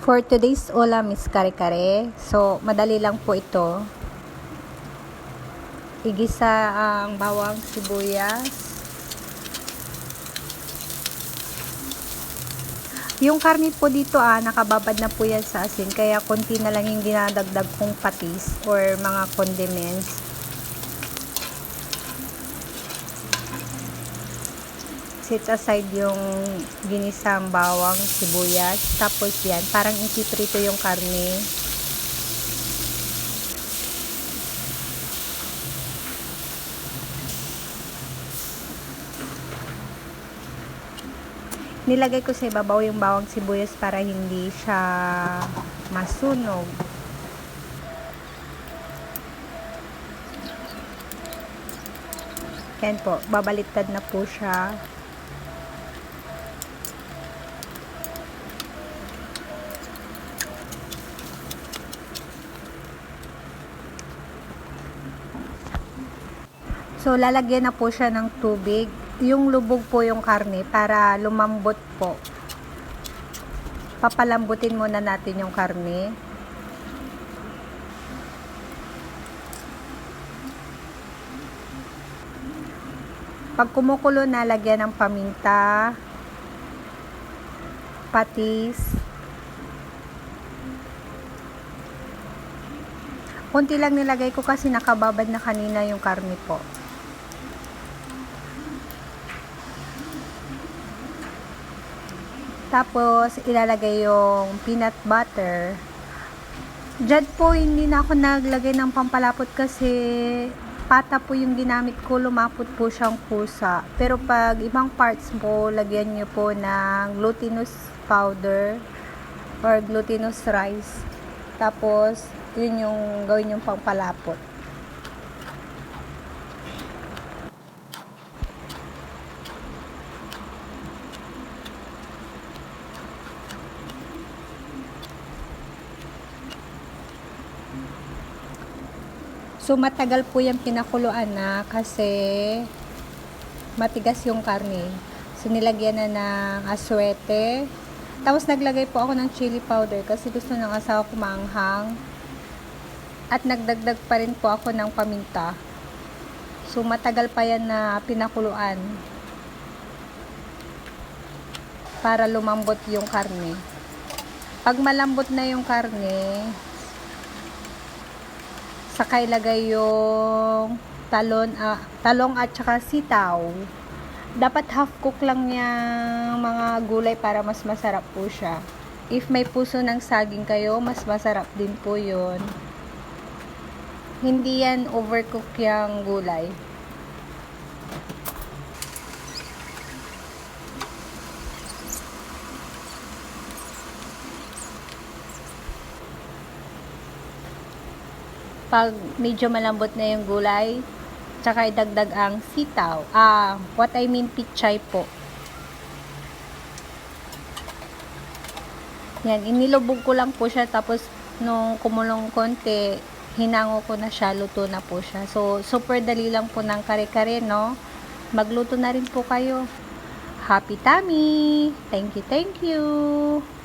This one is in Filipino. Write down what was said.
For today's ulam is kare-kare. So, madali lang po ito. Igisa ang bawang sibuyas. Yung karne po dito ah, nakababad na po yan sa asin. Kaya konti na lang yung dinadagdag kong patis or mga condiments. Set aside yung ginisang bawang, sibuyas. Tapos yan, parang ipiprito yung karne. Nilagay ko sa ibabaw yung bawang sibuyas para hindi siya masunog. Yan po, babaliktad na po siya. So, lalagyan na po siya ng tubig. Yung lubog po yung karne para lumambot po. Papalambutin muna natin yung karne. Pag kumukulo na, lagyan ng paminta, patis, Kunti lang nilagay ko kasi nakababad na kanina yung karne po. Tapos, ilalagay yung peanut butter. Diyan po, hindi na ako naglagay ng pampalapot kasi pata po yung ginamit ko, lumapot po siyang pusa. Pero pag ibang parts po, lagyan nyo po ng glutinous powder or glutinous rice. Tapos, yun yung gawin yung pampalapot. So, matagal po yung pinakuluan na kasi matigas yung karne. So, nilagyan na ng aswete. Tapos, naglagay po ako ng chili powder kasi gusto ng asawa ko maanghang. At nagdagdag pa rin po ako ng paminta. So, matagal pa yan na pinakuluan para lumambot yung karne. Pag malambot na yung karne, saka ilagay yung talon, ah, talong at saka sitaw. Dapat half cook lang yung mga gulay para mas masarap po siya. If may puso ng saging kayo, mas masarap din po yun. Hindi yan overcook yung gulay. Pag medyo malambot na yung gulay, tsaka idagdag ang sitaw. Ah, what I mean pichay po. Yan, inilubog ko lang po siya tapos nung kumulong konti, hinango ko na siya, luto na po siya. So, super dali lang po ng kare-kare, no? Magluto na rin po kayo. Happy tummy! Thank you, thank you!